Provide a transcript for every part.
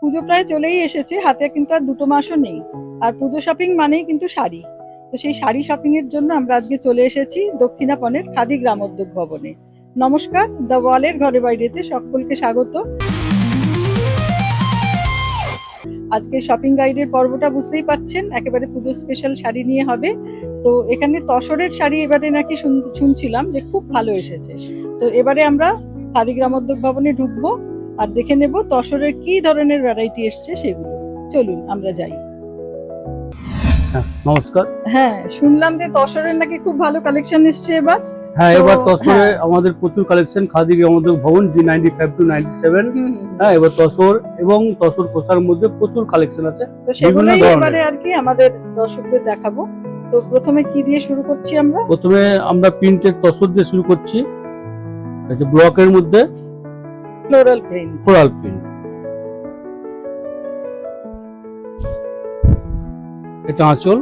পুজো প্রায় চলেই এসেছে, হাতে কিন্তু আর দুটো মাসও নেই। আর পুজো শপিং মানেই কিন্তু শাড়ি। তো সেই শাড়ি শপিং এর জন্য আমরা আজকে চলে এসেছি দক্ষিণাপনের খাদি গ্রামোদ্যোগ ভবনে। নমস্কার, দ্য ওয়ালের ঘরে বাইরেতে সকলকে স্বাগত। আজকে শপিং গাইডের পর্বটা বুঝতেই পাচ্ছেন, একেবারে পুজো স্পেশাল শাড়ি নিয়ে হবে। তো এখানে তসরের শাড়ি এবারে নাকি শুন- শুনছিলাম যে খুব ভালো এসেছে। তো এবারে আমরা খাদি গ্রামোদ্যোগ ভবনে ঢুকবো। আর দেখে নেব তসরের কি ধরনের ভ্যারাইটি এসছে সেগুলো। চলুন আমরা যাই। হ্যাঁ, নমস্কার। হ্যাঁ শুনলাম যে তসরের নাকি খুব ভালো কালেকশন এসছে এবার। হ্যাঁ এবার তসরে হ্যাঁ। আমাদের প্রচুর কালেকশন খাদি আমাদের ভবন G ninety five to ninety seven হ্যাঁ এবার তসর এবং তসর কোষার মধ্যে প্রচুর কালেকশন আছে। তো সেগুলোই। এবারে আর কি আমাদের দর্শকদের দেখাবো। তো প্রথমে কি দিয়ে শুরু করছি আমরা? প্রথমে আমরা প্রিন্টের তসর দিয়ে শুরু করছি। এই যে ব্লকের মধ্যে। ফ্লোরাল প্রিন্ট ফোরাল প্রিন্ট এটা আঁচল?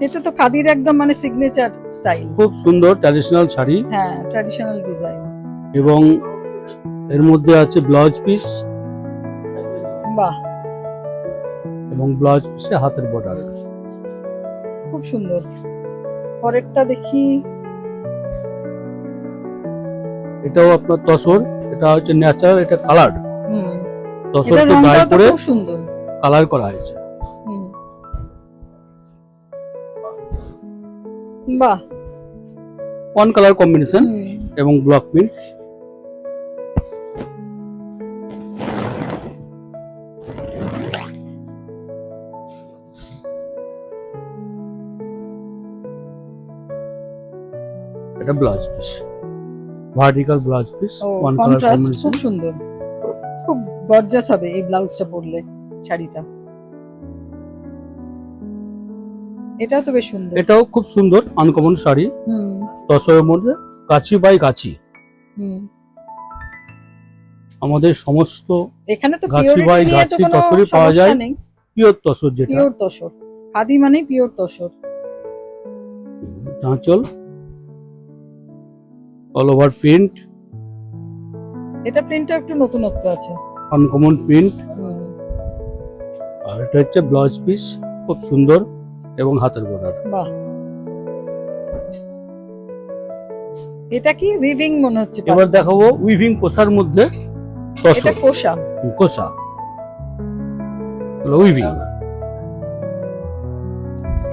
এটা তো খাদির একদম মানে সিগনেচার স্টাইল খুব সুন্দর ট্র্যাডিশনাল শাড়ি। হ্যাঁ ট্র্যাডিশনাল ডিজাইন এবং এর মধ্যে আছে ব্লাউজ পিস। বাহ। এবং ব্লাউজ পিসে হাতের বর্ডার খুব সুন্দর। পরেরটা দেখি। এটাও আপনার তসর। এটা হচ্ছে ন্যাচারাল এটা কালার তসরকে রংটা করে সুন্দর। কালার করা হয়েছে। বাহ। ওয়ান কালার কম্বিনেশন এবং ব্লক প্রিন্ট এটা blouse piece vertical blouse piece one colour contrast খুব সুন্দর। খুব গর্জাস হবে এই ব্লাউজটা পরলে শাড়িটা। এটাও তো বেশ সুন্দর। এটাও খুব সুন্দর আনকমন শাড়ি। হুম। দশরের মধ্যে কাছি বাই কাছি হুম। আমাদের সমস্ত এখানে তো গাছি বাই গাছি কোনো পাওয়া যায়। পিওর তসর যেটা। পিওর তসর খাদি মানে পিওর তসর আঁচল অল ওভার প্রিন্ট এটা প্রিন্টটা একটু নতুনত্ব আছে। আনকমন প্রিন্ট আর এটা হচ্ছে ব্লাউজ পিস খুব সুন্দর এবং হাতের বর্ডার বাহ। এটা কি উইভিং মনে হচ্ছে? এবার দেখাবো উইভিং কোষার মধ্যে এটা কোষা। কোষা। উইভিং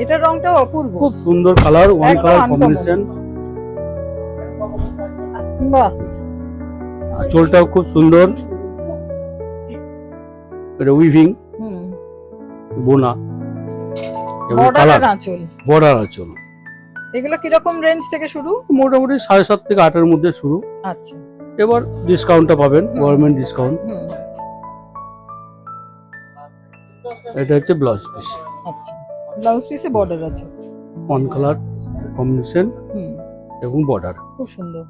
এটা রংটাও অপূর্ব। খুব সুন্দর কালার ওয়ান কালার। কম্বিনেশন বাহ আঁচলটাও খুব সুন্দর। এটা উইভিং বোনা বর্ডার কালার আঁচল। বর্ডার আঁচল। এগুলো কীরকম রেঞ্জ থেকে শুরু? মোটামুটি সাড়ে সাত থেকে আটের মধ্যে শুরু। আচ্ছা। এবার ডিসকাউন্টটা পাবেন গভর্নমেন্ট ডিসকাউন্ট এটা হচ্ছে ব্লাউজ পিস আচ্ছা। ব্লাউজ পিসে বর্ডার আছে। ওয়ান কালার কম্বিনেশন এবং বর্ডার খুব সুন্দর।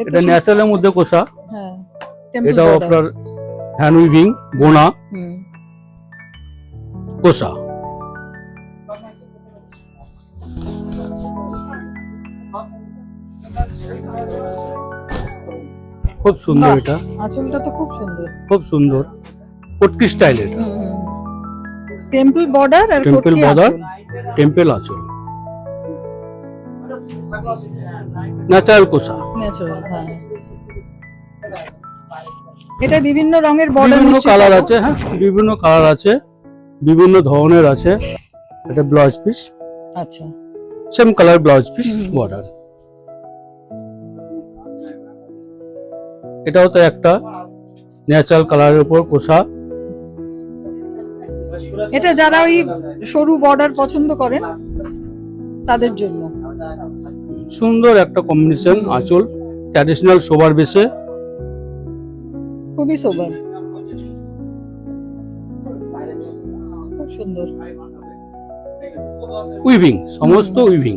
এটা ন্যাচারালের মধ্যে কোষা। হ্যাঁ টেম্পল এটাও আপনার হ্যান্ড উইভিং হুম। কোষা। খুব সুন্দর এটা। আঁচলটা তো খুব সুন্দর। খুব সুন্দর। পটকি স্টাইল এটা। টেম্পল বর্ডার আর কটকি border। আঁচল। টেম্পেল আঁচল। ন্যাচারাল কোষা ন্যাচারাল হ্যাঁ। এটা বিভিন্ন রঙের বর্ডার বিভিন্ন কালার আছে হ্যাঁ। বিভিন্ন কালার আছে বিভিন্ন ধরনের আছে। এটা ব্লাউজ পিস আচ্ছা। Same colour blouse piece border এটাও তো একটা ন্যাচারাল কালারের উপর কোষা। এটা যারা ওই সরু বর্ডার পছন্দ করেন তাদের জন্য। সুন্দর একটা কম্বিনেশন আঁচল ট্র্যাডিশনাল সোবার বেসে খুবই সোবার খুব সুন্দর। উইভিং সমস্ত উইভিং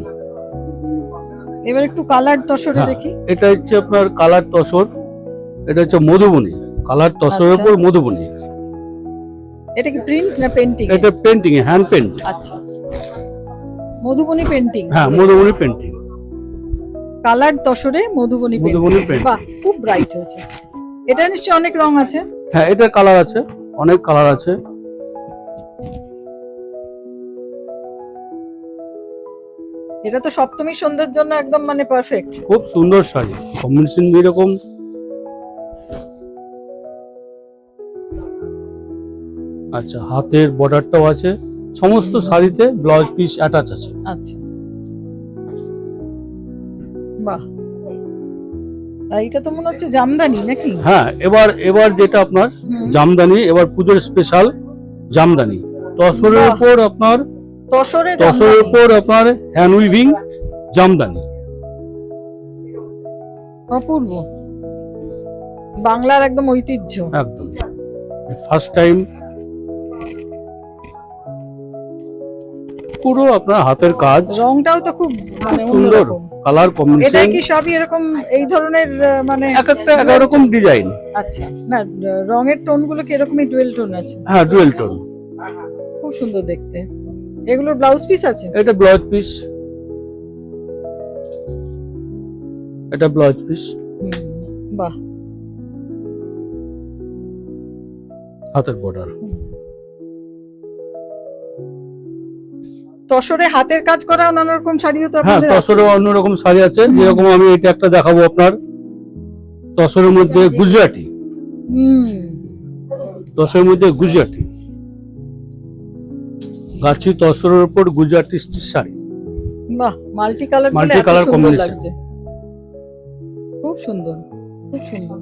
এবার একটু কালার তসরে হ্যাঁ। দেখি। এটা হচ্ছে আপনার কালার তসর এটা হচ্ছে মধুবনী। কালার তসরের আচ্ছা। উপর মধুবনী। এটা কি প্রিন্ট না পেন্টিং এটা পেন্টিং হ্যান্ড পেন্ট আচ্ছা। মধুবনী পেন্টিং হ্যাঁ মধুবনী পেন্টিং কালার তসরে মধুবনী। মধুবনী print। বাহ খুব ব্রাইট হয়েছে। এটা নিশ্চয়ই অনেক রং আছে? হ্যাঁ এটার কালার আছে অনেক কালার আছে। এটা তো সপ্তমী সন্ধ্যের জন্য একদম মানে পারফেক্ট খুব সুন্দর শাড়ি কম্বিনেশন এরকম আচ্ছা হাতের বর্ডারটাও আছে। সমস্ত শাড়িতে ব্লাউজ পিস অ্যাটাচ আছে। আচ্ছা। বাহ। এটা তো মনে হচ্ছে জামদানি নাকি? হ্যাঁ এবার এবার যেটা আপনার জামদানি এবার পুজোর স্পেশাল জামদানি। তসরের বাহ। উপর আপনার তসরে তসরের জামদানি। উপর আপনার হ্যান্ড উইভিং জামদানি। অপূর্ব। বাংলার একদম ঐতিহ্য। একদম। ফার্স্ট টাইম পুরো আপনার হাতের কাজ। রংটাও তো খুব মানে সুন্দর। কালার এটা কি সবই এরকম এই ধরনের মানে এক একটা এক রকম ডিজাইন আচ্ছা না রঙের টোনগুলো কি এরকমই ডুয়েল টোন আছে? হ্যাঁ ডুয়েল টোন খুব সুন্দর দেখতে। এগুলোর ব্লাউজ পিস আছে? এটা ব্লাউজ পিস এটা ব্লাউজ পিস বাহ। হাতের বর্ডার তসরে হাতের কাজ করা নানা রকম শাড়িও তো হ্যাঁ আপনাদের আছে? তসরেও অন্যরকম শাড়ি আছে। যেরকম আমি এটা একটা দেখাবো আপনার। তসরের মধ্যে গুজরাটি। হুম। তসরের মধ্যে গুজরাটি। গাছি তসরের উপর গুজরাটি শাড়ি। বাহ multi colour multi colour combination। লাগছে। খুব সুন্দর খুব সুন্দর।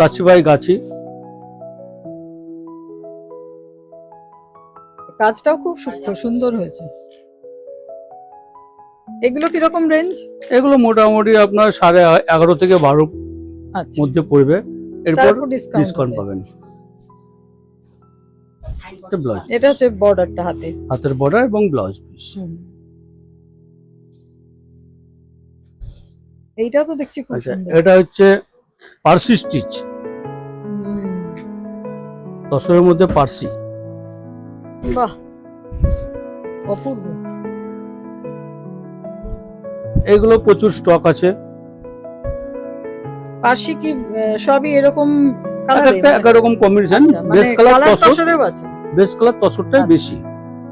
গাছি বাই গাছি। কাজটাও খুব সূক্ষ্ম সুন্দর হয়েছে। এগুলো কীরকম রেঞ্জ এগুলো মোটামুটি আপনার সাড়ে এগারো থেকে বারো আচ্ছা। মধ্যে পড়বে। এরপর ডিসকাউন্ট পাবেন। এটা ব্লাউজ এটা হচ্ছে বর্ডারটা হাতে। হাতের বর্ডার এবং ব্লাউজ পিস হুম। এইটাও তো দেখছি খুব আচ্ছা সুন্দর। এটা হচ্ছে পার্সি স্টিচ তসরের মধ্যে পার্সি। বাহ অপূর্ব। এগুলো প্রচুর স্টক আছে। পার্সি কি সবই এরকম একটা এক কম্বিনেশন বেস কালার তসরেও আছে? বেস কালার তসরটাই আচ্ছা। বেশি।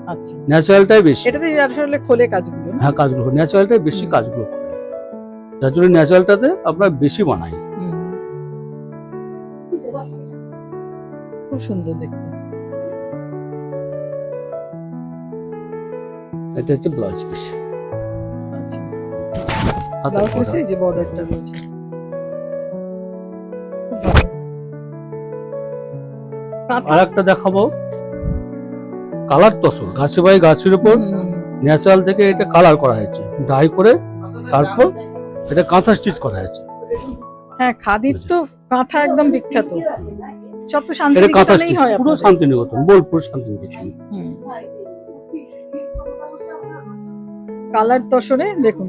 আচ্ছা। ন্যাচারালটাই বেশি। এটাতে আসলে খোলে কাজগুলো হ্যাঁ কাজগুলো। ন্যাচারালটাই বেশি হুম। কাজগুলো করে। যার জন্য ন্যাচারালটাতে আপনার বেশি বানাই খুব সুন্দর দেখতে। এটা হচ্ছে ব্লাউজ পিস। আচ্ছা। ব্লাউজ পিসে যে বর্ডারটা রয়েছে। কাঁথা। আর একটা দেখাবো। কালার তসর গাছে বাই গাছের উপর ন্যাচারাল থেকে এটা কালার করা হয়েছে। ডাই করে তারপর এটা কাঁথা স্টিচ করা হয়েছে। হ্যাঁ খাদির তো কাঁথা একদম বিখ্যাত। সব তো শান্তিনিকেতনেই হয় পুরো শান্তিনিকেতন বোলপুর শান্তিনিকেতন। কালার তসরে দেখুন।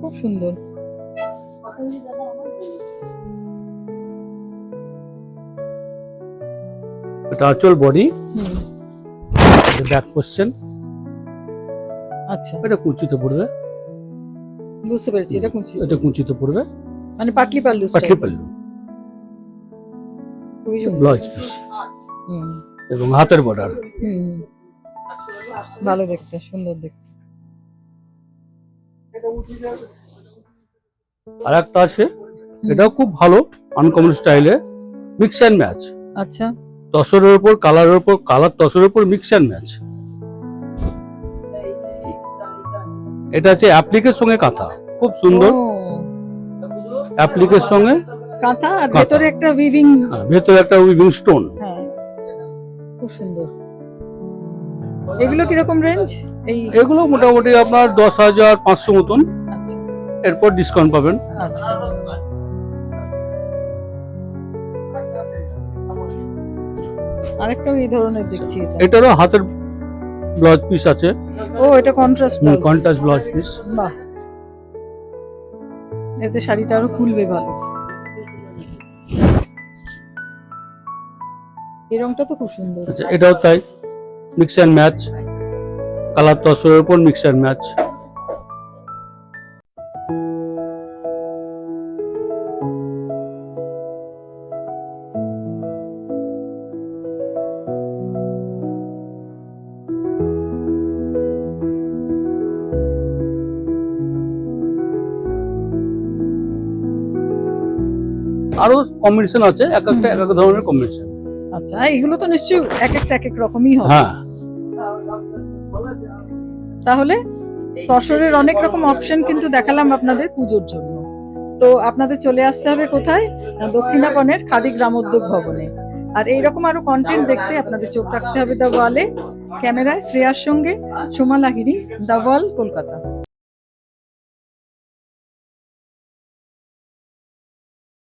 খুব সুন্দর। এটা আচল বডি। ব্যাক কোশ্চেন আচ্ছা। এটা কুচিতে পড়বে। বুঝতে পেরেছি এটা কুচি এটা কুচিতে পড়বে। মানে পাটলি পাল্লু পাটলি। পাল্লু। খুবই সুন্দর। ব্লাউজ পিস এবং হাতের বর্ডার হুম। ভালো দেখতে সুন্দর দেখতে। আর একটা আছে এটাও খুব ভালো আনকমন স্টাইলে মিক্স অ্যান্ড ম্যাচ আচ্ছা। তসরের উপর কালারের উপর কালার তসরের উপর মিক্স অ্যান্ড ম্যাচ এটা আছে অ্যাপ্লিকের সঙ্গে কাঁথা খুব সুন্দর। অ্যাপ্লিকের সঙ্গে কাঁথা আর ভেতরে একটা উইভিং হ্যাঁ, ভেতরে একটা উইভিং স্টোন হ্যাঁ খুব সুন্দর। এগুলো কীরকম রেঞ্জ এই এগুলো মোটামুটি আপনার দশ হাজার পাঁচশো মতন। আচ্ছা। এরপর ডিসকাউন্ট পাবেন। আচ্ছা। আরেকটাও এই ধরনের দেখছি এটা। এটারও হাতের ব্লাউজ পিস আছে। ও এটা কন্ট্রাস্ট কন্ট্রাস্ট ব্লাউজ পিস বাহ। এতে শাড়িটা আরও খুলবে ভালো। এই রংটা তো খুব সুন্দর। আচ্ছা এটাও তাই। মিক্স অ্যান্ড ম্যাচ কালার তসরের উপর মিক্স অ্যান্ড ম্যাচ আরও কম্বিনেশন আছে, এক একটা, এক এক ধরনের কম্বিনেশন আচ্ছা এগুলো তো নিশ্চয়ই এক একটা এক এক রকমই হবে। হ্যাঁ। তাহলে তসরের অনেক রকম অপশন কিন্তু দেখালাম আপনাদের পুজোর জন্য। তো আপনাদের চলে আসতে হবে কোথায়? দক্ষিণাপনের খাদি গ্রামোদ্যোগ ভবনে। আর এইরকম আরও কন্টেন্ট দেখতে আপনাদের চোখ রাখতে হবে দ্য ওয়ালে ক্যামেরায় শ্রেয়ার সঙ্গে সোমা লাহিড়ি দ্য ওয়াল কলকাতা।